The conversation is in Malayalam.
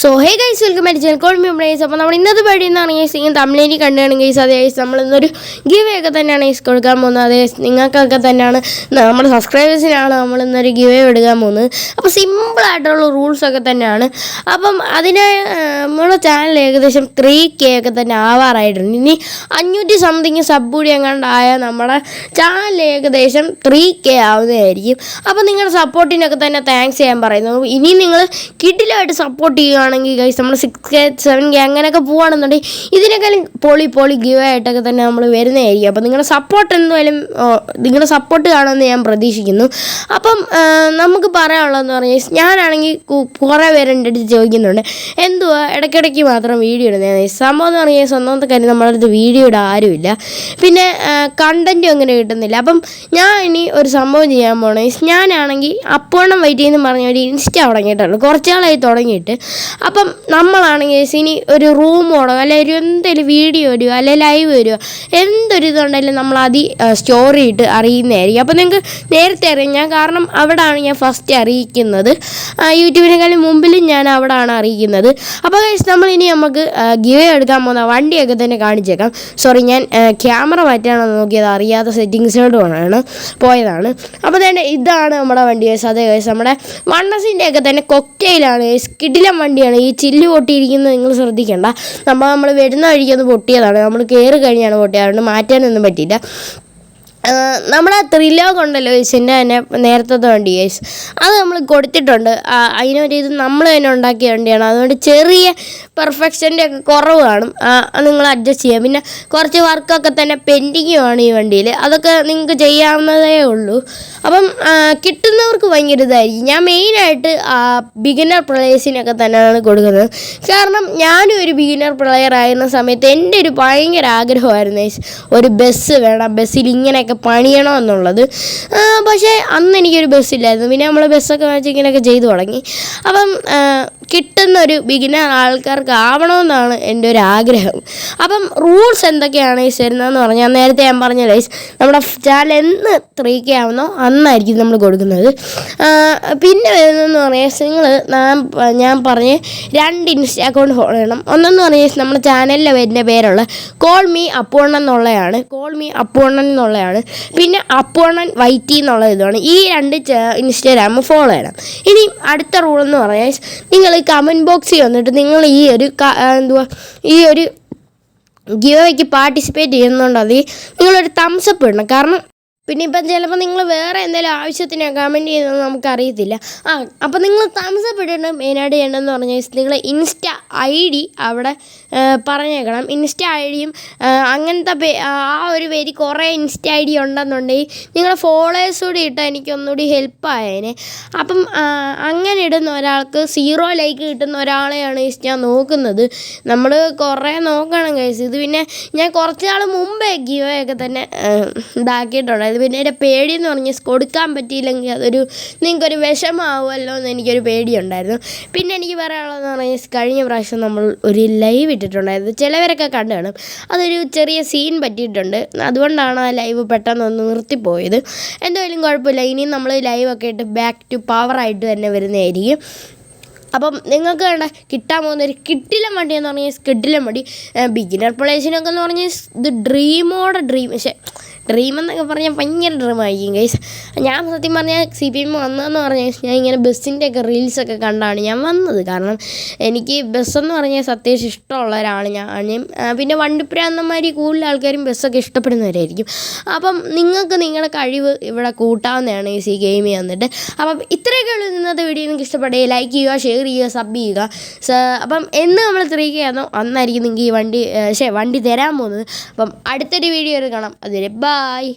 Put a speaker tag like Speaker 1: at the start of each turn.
Speaker 1: So hey guys welcome back channel call me brace അപ്പോൾ നമ്മൾ ഇന്നത്തെ പരിപാടി എന്നാണ് ഗൈസ് ഇങ്ങനെ തമിഴിനി കണ്ടാണ് ഗൈസ് അതേ ഗൈസ് നമ്മൾ ഇന്നൊരു ഗിവ് ഒക്കെ തന്നെയാണ് ഗൈസ് കൊടുക്കാൻ പോകുന്നത്. അതേ നിങ്ങൾക്കൊക്കെ തന്നെയാണ് നമ്മുടെ സബ്സ്ക്രൈബേഴ്സിനാണ് നമ്മൾ ഇന്നൊരു ഗിവ് എടുക്കാൻ പോകുന്നത്. അപ്പോൾ സിമ്പിളായിട്ടുള്ള റൂൾസ് ഒക്കെ തന്നെയാണ്. അപ്പം അതിന് നമ്മുടെ ചാനൽ ഏകദേശം ത്രീ കെ ഒക്കെ തന്നെ ആവാറായിട്ടുണ്ട്. ഇനി അഞ്ഞൂറ്റി സംതിങ് സബ് കൂടി എങ്ങാണ്ടായാൽ നമ്മുടെ ചാനൽ ഏകദേശം ത്രീ കെ ആവുന്നതായിരിക്കും. അപ്പോൾ നിങ്ങളുടെ സപ്പോർട്ടിനൊക്കെ തന്നെ താങ്ക്സ് ചെയ്യാൻ പറയുന്നു. ഇനി നിങ്ങൾ കിഡിലായിട്ട് സപ്പോർട്ട് ചെയ്യുകയാണെങ്കിൽ ഗൈസ് നമ്മൾ സിക്സ് കെ സെവൻ കെ അങ്ങനെയൊക്കെ പോവുകയാണെന്നുണ്ടെങ്കിൽ ഇതിനേക്കാളും പൊളി പൊളി ഗിവ് ആയിട്ടൊക്കെ തന്നെ നമ്മൾ വരുന്നതായിരിക്കും. അപ്പോൾ നിങ്ങളുടെ സപ്പോർട്ട് എന്തായാലും നിങ്ങളുടെ സപ്പോർട്ട് കാണുമെന്ന് ഞാൻ പ്രതീക്ഷിക്കുന്നു. അപ്പം നമുക്ക് പറയാനുള്ളതെന്ന് പറഞ്ഞാൽ ഞാനാണെങ്കിൽ കുറേ പേര് എന്റെ അടുത്ത് ചോദിക്കുന്നുണ്ട്. എന്തുവാ ഇടയ്ക്കിടയ്ക്ക് മാത്രം വീഡിയോ ഇടുന്നത് സംഭവം എന്ന് പറഞ്ഞാൽ സ്വന്തത്തെ കാര്യം നമ്മുടെ അടുത്ത് വീഡിയോ ഇടാൻ ആരുമില്ല. പിന്നെ കണ്ടന്റും അങ്ങനെ കിട്ടുന്നില്ല. അപ്പം ഞാൻ ഇനി ഒരു സംഭവം ചെയ്യാൻ പോകണേ ഞാനാണെങ്കിൽ അപ്പോണം വെയിറ്റ് ചെയ്യുന്ന പറഞ്ഞ ഒരു ഇൻസ്റ്റ തുടങ്ങിയിട്ടുള്ളൂ കുറച്ച് നാളായി തുടങ്ങിയിട്ട്. അപ്പം നമ്മളാണെങ്കിൽ ഇനി ഒരു റൂം ഓടോ അല്ലെങ്കിൽ എന്തെങ്കിലും വീഡിയോ വരുമോ അല്ലെങ്കിൽ ലൈവ് വരുമോ എന്തൊരു ഇതുണ്ടെങ്കിലും നമ്മൾ അതി സ്റ്റോറി ഇട്ട് അറിയുന്നതായിരിക്കും. അപ്പം നിങ്ങൾക്ക് നേരത്തെ അറിയാം ഞാൻ കാരണം അവിടെയാണ് ഞാൻ ഫസ്റ്റ് അറിയിക്കുന്നത്. യൂട്യൂബിനെക്കാളും മുമ്പിലും ഞാൻ അവിടെയാണ് അറിയിക്കുന്നത്. അപ്പോൾ നമ്മൾ ഇനി നമുക്ക് ഗിവേ എടുക്കാൻ പോകുന്ന വണ്ടിയൊക്കെ തന്നെ കാണിച്ചേക്കാം. സോറി ഞാൻ ക്യാമറ മാറ്റാണെന്ന് നോക്കിയത് അറിയാത്ത സെറ്റിങ്സിലോട്ടാണ് പോയതാണ്. അപ്പോൾ തന്നെ ഇതാണ് നമ്മുടെ വണ്ടി കേസ് അതേ കേസ് നമ്മുടെ വണ്ണസിന്റെ ഒക്കെ തന്നെ കൊക്കയിലാണ് കിടിലം വണ്ടിയാണ്. ഈ ചില്ല് പൊട്ടിയിരിക്കുന്നത് നിങ്ങൾ ശ്രദ്ധിക്കേണ്ട. നമ്മൾ നമ്മൾ വരുന്ന വഴിക്കൊന്ന് പൊട്ടിയതാണ്. നമ്മൾ കയറി കഴിഞ്ഞാണ് പൊട്ടിയത്. അതുകൊണ്ട് മാറ്റാനൊന്നും പറ്റിയില്ല. നമ്മുടെ ത്രിലോഗ് ഉണ്ടല്ലോ യേശുവിന്റെ തന്നെ നേരത്തെ വണ്ടി ഗൈസ് അത് നമ്മൾ കൊടുത്തിട്ടുണ്ട്. അതിനൊരു ഇത് നമ്മൾ തന്നെ ഉണ്ടാക്കിയ വണ്ടിയാണ്. അതുകൊണ്ട് ചെറിയ പെർഫെക്ഷന്റെ ഒക്കെ കുറവ് കാണും. നിങ്ങൾ അഡ്ജസ്റ്റ് ചെയ്യാം. പിന്നെ കുറച്ച് വർക്കൊക്കെ തന്നെ പെൻഡിങ്ങുമാണ് ഈ വണ്ടിയിൽ അതൊക്കെ നിങ്ങൾക്ക് ചെയ്യാവുന്നതേ ഉള്ളൂ. അപ്പം കിട്ടുന്നവർക്ക് ഭയങ്കര ഇതായിരിക്കും. ഞാൻ മെയിനായിട്ട് ബിഗിനർ പ്ലേയേഴ്സിനൊക്കെ തന്നെയാണ് കൊടുക്കുന്നത്. കാരണം ഞാനും ഒരു ബിഗിനർ പ്ലെയർ ആയിരുന്ന സമയത്ത് എന്റെ ഒരു ഭയങ്കര ആഗ്രഹമായിരുന്നു. ഒരു ബസ് വേണം. ബസ്സിൽ ഇങ്ങനെയൊക്കെ പണിയണം എന്നുള്ളത്. ആ, പക്ഷേ അന്ന് എനിക്കൊരു ബസ്സില്ലായിരുന്നു പിന്നെ നമ്മൾ ബസ്സൊക്കെ വെച്ച് ഇങ്ങനെയൊക്കെ ചെയ്തു തുടങ്ങി. അപ്പം കിട്ടുന്ന ഒരു ബിഗിനർ ആൾക്കാർക്ക് ആവണമെന്നാണ് എന്റെ ഒരു ആഗ്രഹം. അപ്പം റൂൾസ് എന്തൊക്കെയാണ് ഈ തരുന്നതെന്ന് പറഞ്ഞാൽ നേരത്തെ ഞാൻ പറഞ്ഞ ലൈസ് നമ്മുടെ ചാനൽ എന്ന് ത്രീ കെ ആവുന്നോ അന്നായിരിക്കും നമ്മൾ കൊടുക്കുന്നത്. പിന്നെ വരുന്നതെന്ന് പറഞ്ഞാൽ നിങ്ങൾ ഞാൻ ഞാൻ പറഞ്ഞ് രണ്ട് ഇൻസ്റ്റ അക്കൗണ്ട് ഫോളോ ചെയ്യണം. ഒന്നെന്ന് പറഞ്ഞാൽ നമ്മുടെ ചാനലിലെ വരുന്ന പേരുള്ള കോൾ മീ അപ്പോണ്ണൻ എന്നുള്ളതാണ്. കോൾ മീ അപ്പോണ്ണൻ എന്നുള്ളതാണ്. പിന്നെ അപ്പോണ്ണൻ വൈറ്റി എന്നുള്ള ഇതാണ് ഈ രണ്ട് ഇൻസ്റ്റാഗ്രാം ഫോളോ ചെയ്യണം. ഇനി അടുത്ത റൂൾ എന്ന് പറഞ്ഞാൽ നിങ്ങൾ കമന്റ് ബോക്സിൽ വന്നിട്ട് നിങ്ങൾ ഈ ഒരു എന്തുവാ ഈ ഒരു ഗീവയ്ക്ക് പാർട്ടിസിപ്പേറ്റ് ചെയ്യുന്നുണ്ടെങ്കിൽ നിങ്ങളൊരു തംസപ്പ് ഇടണം. കാരണം പിന്നെ ഇപ്പം ചിലപ്പോൾ നിങ്ങൾ വേറെ എന്തെങ്കിലും ആവശ്യത്തിന് കമന്റ് ചെയ്യുന്നത് നമുക്കറിയത്തില്ല. ആ അപ്പോൾ നിങ്ങൾ തംസപ്പ് മെയിനായിട്ട് ചെയ്യേണ്ടതെന്ന് പറഞ്ഞു കഴിഞ്ഞാൽ നിങ്ങൾ ഇൻസ്റ്റ ഐ ഡി അവിടെ പറഞ്ഞേക്കണം. ഇൻസ്റ്റ ഐ ഡിയും അങ്ങനത്തെ പേ- ആ ഒരു പേര് കുറേ ഇൻസ്റ്റ ഐ ഡി ഉണ്ടെന്നുണ്ടെങ്കിൽ നിങ്ങളുടെ ഫോളോവേഴ്സ് കൂടി ഇട്ടാൽ എനിക്ക് ഒന്നുകൂടി ഹെൽപ്പ് ആയേനെ. അപ്പം അങ്ങനെ ഇടുന്ന ഒരാൾക്ക് സീറോ ലൈക്ക് കിട്ടുന്ന ഒരാളെയാണ് ഞാൻ നോക്കുന്നത്. നമ്മൾ കുറേ നോക്കണം കഴിച്ചത് പിന്നെ ഞാൻ കുറച്ച് നാൾ മുമ്പേ ഗിയോയൊക്കെ തന്നെ ഇതാക്കിയിട്ടുണ്ടായിരുന്നു പിന്നെ എന്റെ പേടി എന്ന് പറഞ്ഞാൽ കൊടുക്കാൻ പറ്റിയില്ലെങ്കിൽ അതൊരു നിങ്ങൾക്കൊരു വിഷമാവുമല്ലോ എന്ന് എനിക്കൊരു പേടിയുണ്ടായിരുന്നു. പിന്നെ എനിക്ക് പറയാനുള്ളതെന്ന് പറഞ്ഞാൽ കഴിഞ്ഞ പ്രാവശ്യം നമ്മൾ ഒരു ലൈവ് ഇട്ടിട്ടുണ്ടായിരുന്നു. ചിലവരൊക്കെ കണ്ടു കാണും. അതൊരു ചെറിയ സീൻ പറ്റിയിട്ടുണ്ട്. അതുകൊണ്ടാണ് ആ ലൈവ് പെട്ടെന്ന് ഒന്ന് നിർത്തിപ്പോയത്. എന്തായാലും കുഴപ്പമില്ല. ഇനിയും നമ്മൾ ലൈവൊക്കെ ഇട്ട് ബാക്ക് ടു പവറായിട്ട് തന്നെ വരുന്നതായിരിക്കും. അപ്പം നിങ്ങൾക്ക് വേണ്ട കിട്ടാൻ പോകുന്ന ഒരു കിട്ടിലം വണ്ടി എന്ന് പറഞ്ഞാൽ കിട്ടിലം വണ്ടി. ബിഗിനർ പ്ലേസിനൊക്കെ എന്ന് പറഞ്ഞാൽ ഇത് ഡ്രീമോടെ ഡ്രീം പക്ഷേ ഡ്രീം എന്നൊക്കെ പറഞ്ഞാൽ ഭയങ്കര ഡ്രീമായിരിക്കും ഗൈസ് ഞാൻ സത്യം പറഞ്ഞാൽ സി പി എം വന്നതെന്ന് പറഞ്ഞാൽ ഞാൻ ഇങ്ങനെ ബസ്സിന്റെ ഒക്കെ റീൽസൊക്കെ കണ്ടാണ് ഞാൻ വന്നത്. കാരണം എനിക്ക് ബസ്സെന്ന് പറഞ്ഞാൽ സത്യാവശ്യം ഇഷ്ടമുള്ള ഒരാളാണ് ഞാൻ പിന്നെ എന്നമാതിരി കൂടുതൽ ആൾക്കാരും ബസ്സൊക്കെ ഇഷ്ടപ്പെടുന്നവരായിരിക്കും. അപ്പം നിങ്ങൾക്ക് നിങ്ങളുടെ കഴിവ് ഇവിടെ കൂട്ടാവുന്നതാണ് ഈ സി ഗെയിമിൽ വന്നിട്ട്. അപ്പം ഇത്രയൊക്കെ ഉള്ളൂ ഇന്നത്തെ വീഡിയോ നിങ്ങൾക്ക് ഇഷ്ടപ്പെടുക ലൈക്ക് ചെയ്യുക ഷെയർ ചെയ്യുക സബ് ചെയ്യുക. അപ്പം എന്ന് നമ്മൾ ത്രീ കെ ആണോ അന്നായിരിക്കും നിങ്ങൾക്ക് ഈ വണ്ടി ഷേ വണ്ടി തരാൻ പോകുന്നത്. അപ്പം അടുത്തൊരു വീഡിയോ കാണാം. അതിൽ Bye.